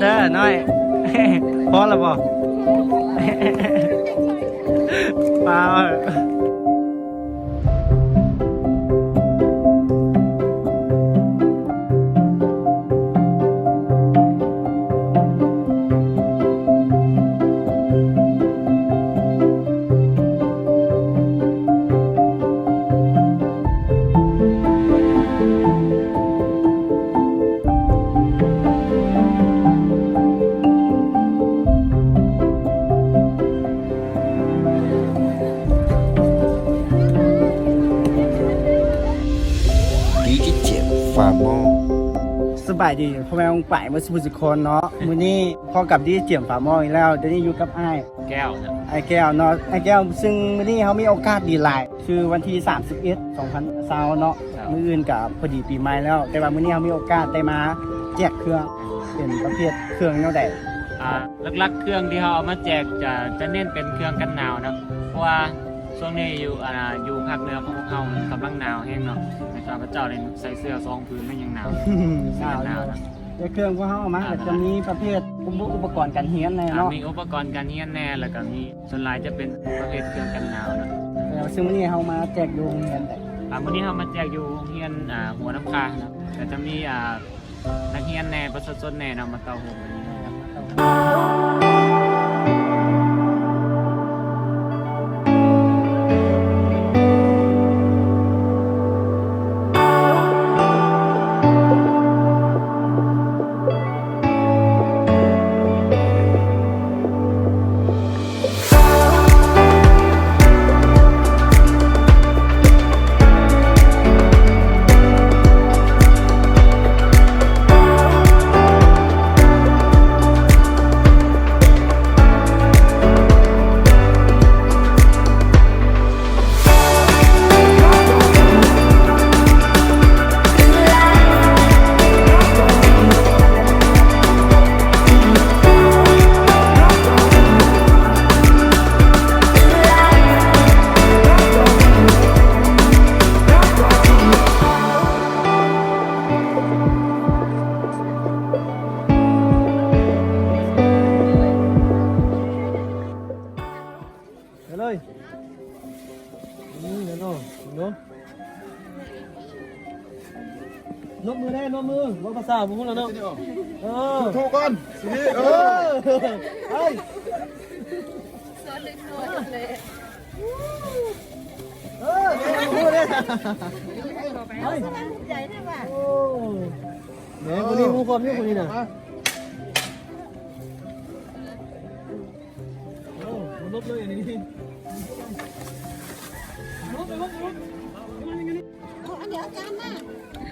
เด้อน้อยพอแล้วบ่เปล่า บายดีพ่อแม่องป่ายมาสุภสิคนเนาะมื้อนี้พอกับดีเจียมฝาหม้ออีกแล้วเดี๋ยวนี้อยู่กับอ้ายแก้วนะไอ้แก้วเนาะไอ้แก้วซึ่งมื้อนี้เขามีโอกาสดีหลาย คือวันที่ 31 2020เนาะมื้ออื่นกับพอดีปีใหม่แล้ว แต่ว่ามื้อนี้เขามีโอกาสได้มาแจกเครื่องเป็นประเภทเครื่องแนวใดอ่าหลักๆ เครื่องที่เขาเอามาแจกจะจะเน้นเป็นเครื่องกันหนาวนะเพราะว่าช่วงนี้อยู่อ่าอยู่ภาคเหนือของพวกเขามันกำลังหนาวแห้งเนาะ นะครับพระเจ้าเลยใส่เสื้อซองพื้นไม่ยังหนาวหนาวหนาวนะ ในเครื่องพวกเขาเอามาก็จะมีประเภทอุปกรณ์การเรียนในอ่าเนาะมีอุปกรณ์การเรียนแน่แล้วก็มีส่วนหลายจะเป็นประเภทเครื่องกันหนาวนะแล้วซึ่งมื้อนี้เขามาแจกอยู่โรงเรียนแต่อ่าวันนี้เขามาแจกอยู่โรงเรียนอ่าหัวน้ำคานะก็จะมีอ่านักเรียนแน่ประชาชนแน่นำมาเตาหูวันนี้นะครับไป พูดแล้วเนาะเออถูกก่อนสิเอเอออเฮ้ยเออพูดเลยเฮ้ยใหญ่ได้ป่ะโอ้แหมคนนี้มูความนี่คนนี้น่ะโอ้มันลบเลยอันนี้อันเดียว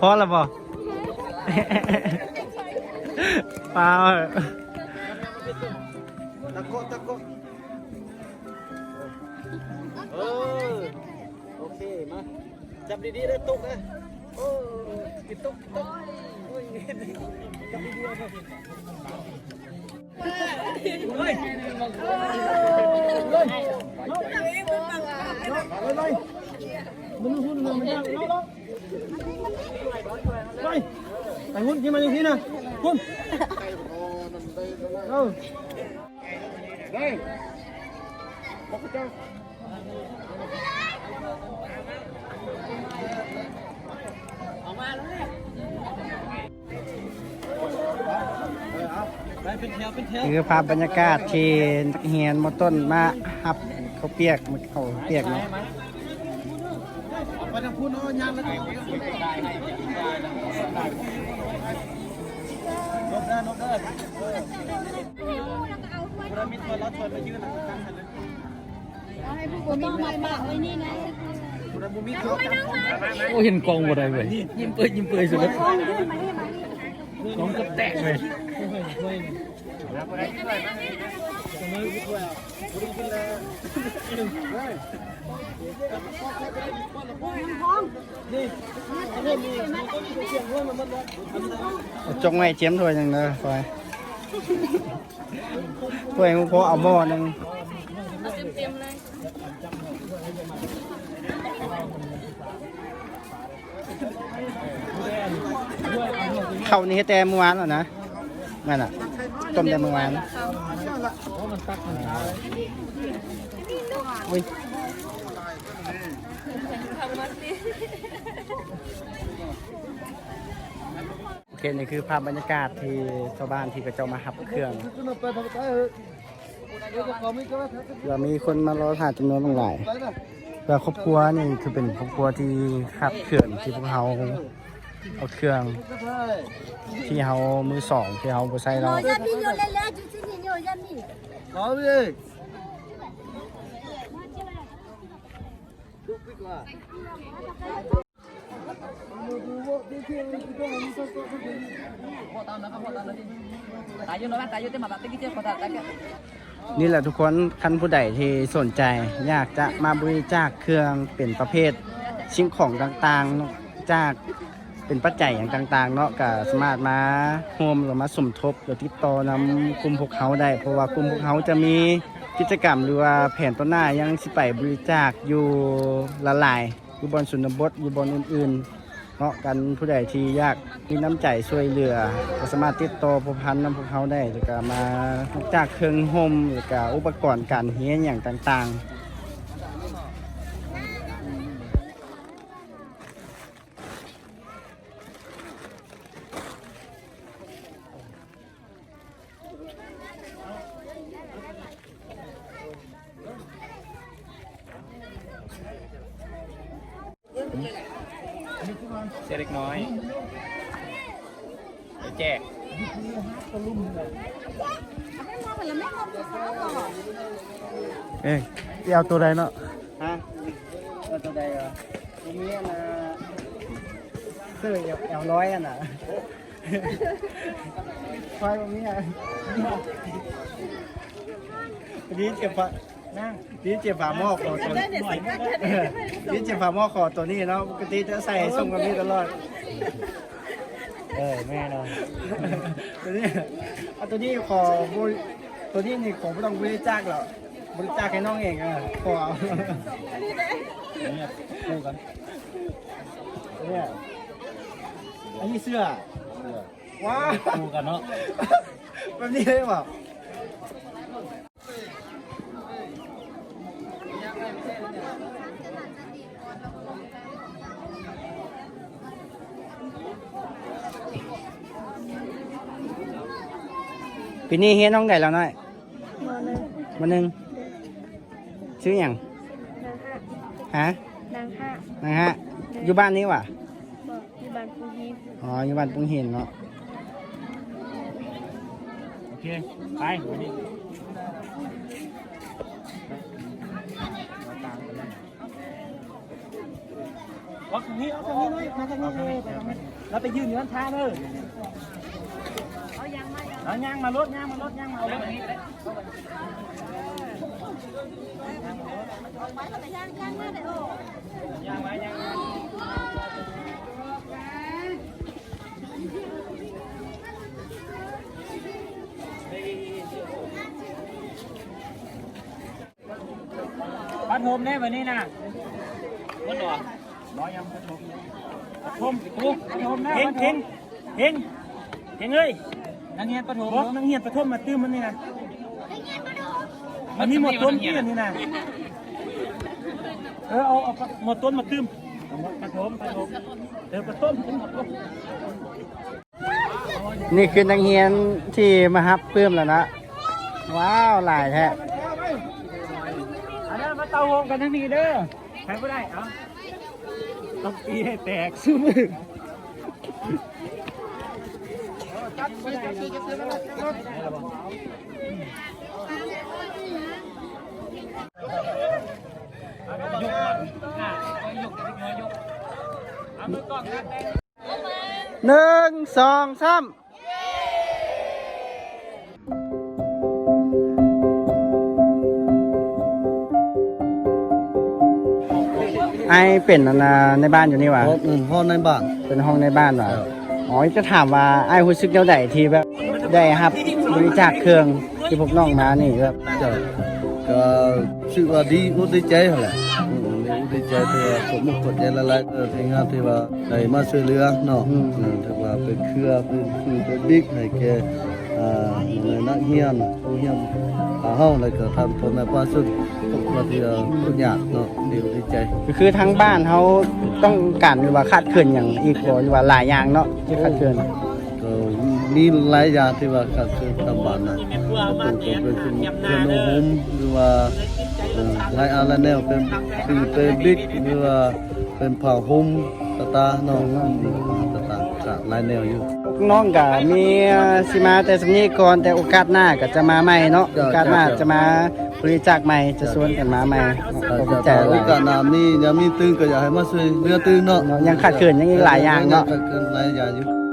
พอแล้วบ่เปล่าตะโกตะโกเออโอเคมาจับดีๆเลยตุกนะโอ้กินตุกตุกโอ้ยจับดีๆเลยเฮ้ยเฮ้ย เฮ้ยมันหุ่นมันมันยากเนาะไปไปหุ่นกินมาอย่างนี้นะหุ่นเออได้บอกเจ้าคือภาพบรรยากาศที่นักเรียนมต้นมาหับเขาเปียกมันเขาเปียกเนาะ ไปทางพูดเนาะยามแล้วนบได้นบได้เอาให้ผู้ปกครองมาบอกไว้นี่นะโอ้เห็นกองบ่ได้เว้ยยิ้มเปื่อยยิ้มเปื่อยสุดแล้วกองยื่นมาให้มากองก็แตกเลยเจงไว้เจียมถ้วยหนึงเด้อฟอยถ้วยของพ่อ เอาหม้อหนึงเต็มเลยข้าวนี้แต่เมื่อวานและม่นอะต้มแต่เมื่อวานอุ้ยโอเค นี่คือภาพบรรยากาศที่ชาวบ้านที่กระเจ้ามาหับเครื่องเดี๋ยวจะขอไม่ก็ได้ครับเรามีคนมารอถ่ายจำนวนหลายแล้วครอบครัวนี่คือเป็นครอบครัวที่ขับเคลื่อนที่พวกเขา เอาเครื่องก็ใช่ที่เขามือสองที่เขาบ่ใส่เรายามีโยเลเลจุดที่โยยามีขอพี่ดูพี่กว่านี่แหละทุกคนคันผู้ใดที่สนใจ อยากจะมาบริจาคเครื่องเป็นประเภทสิ่งของต่างๆเนาะจาก เป็นปัจจัยอย่างต่าง ๆ เนาะก็สามารถมาร่มหรือมาสมทบหรือติดต่อนำกลุ่มพวกเขาได้ เพราะว่ากลุ่มพวกเขาจะมีกิจกรรมหรือว่าแผนต้นหน้ายังสิไปบริจาคอยู่ละลายอยู่บนสุนบทอยู่บนอื่นๆเนาะกันผู้ใดที่ยากมีน้ำใจช่วยเหลือก็สามารถติดต่อผูพันนำพวกเขาได้แล้วก็มาจากเครื่องห่มแล้วก็อุปกรณ์การเฮียนอย่างต่าง ๆ ล็กน้อยแจกไม่มองเหมือนไม่มองเขาก่อนเอ้ยเอาตัวใดเนาะฮะเอาตัวใดเหรอตรงนี้นะเสื้อแอลแอลร้อยอะนะไฟตรงนี้อะนี่เจ็บฝา นั่งนี่เจ็บฝาหม้อคอตัวนี้นี่เจ็บฝาหม้อคอตัวนี้เนาะปกติจะใส่ส่งกับนี้ตลอด เออแม่เนาะตัวนี้เอาตัวนี้ขอบริตัวนี้นี่ของไม่ต้องบริจาคหรอกบริจาคให้น้องเองอะขอเอาเนี่ยคู่กันเนี่ยอันนี้เสื้อว้าวคู่กันเนาะแบบนี้เลยเปล่า ปีนี้เฮียน้องได้แล้วน้อยมอนึงมาหนึ่งชื่ออย่างนางห้าฮะนางห้านะฮะอยู่บ้านนี้วะบอกที่บ้านปูฮีอ๋ออยู่บ้านปุงเห็นเนาะโอเคไปวันนี้เอาตรงนี้เอาตรงนี้หน่อยมาตรงนี้เลยเราไปยืนอยู่ด้านท้ายเลยเอา ยังไม่เอาเอาย่างมารถย่างมารถย่างมาเอารถนี้ แต่ยังยังไม่ได้โอ้ย่างไว้ย่างไว้พัดโฮมแน่วันนี้นะวันหรอร้อยยังพัดลมพัดโฮมปุ๊บพัดโฮมแน่เฮงเฮงเฮงเฮงเอ้ยนักเรียนพัดโฮมบอกนังเฮียนปฐมมาตื้มมันนี่นะมันมีหมดต้นที่อันนี้นะเออเอาเอาหมดต้นมาตื้มเอาหมดปฐมปฐมเออปฐมถึงหมดต้นนี่คือนักเรียนที่มาฮับเพิ่มแล้วนะ ว้าวหลายแท้อันนั้นมาเตาโฮมกันทั้งนี้เด้อใครก็ได้เอาต้องปีให้แตกซื้อมือ หนึ่งสองสามไอเป็นอันในบ้านอยู่นี่หว่า ห้องในบ้าน เป็นห้องในบ้านหว่า อ๋อจะถามว่าไอ้รู้สึกแนวใดที่แบบได้ครับบริจาคเครื่องที่พวกน้องมานี่แบบเจ้าก็ชื่อว่าดีอุดดีใจหั่นแหละอืมอุดดีใจที่ว่าผมมุกกดใจละลายเออที่งานที่ว่าได้มาช่วยเหลือเนาะอืมถือว่าเป็นเครือเป็นคือเป็นบิ๊กให้แกอ่าในนักเรียนผู้เรียน หาเฮาแล้วก็ทำพ่อแม่ป้าสุดทุกคนที่เราทุกอย่างเนาะดีอกดีใจก็คือทั้งบ้านเขาต้องการหรือว่าคาดเคินอย่างอีกบ่หรือว่าหลายอย่างเนาะที่คาดเคินก็มีหลายอย่างที่ว่าก็คือตำบานนะก็เป็นคือเพื่อนโฮมหรือว่าเอ่อหลายอันหลายแนวเป็นคือเป็นบิ๊กหรือว่าเป็นผ้าห่มตาตาเนาะตาตา ก็หลายแนวอยู่น้องก็มีสิมาแต่สำนี้ก่อนแต่โอกาสหน้าก็จะมาใหม่เนาะจ้ะโอกาสหน้าจ้ะจะมาบริจาคใหม่จะชวนกันมาใหม่ขอบคุณใจแต่หวิลายกาน้ำนี่ยังมีตื้นก็อยากให้มาช่วยเรือตื้นเนาะยังขาดเขินยังอีกหลายอย่างเนาะขาดเกินหลายอย่างอยู่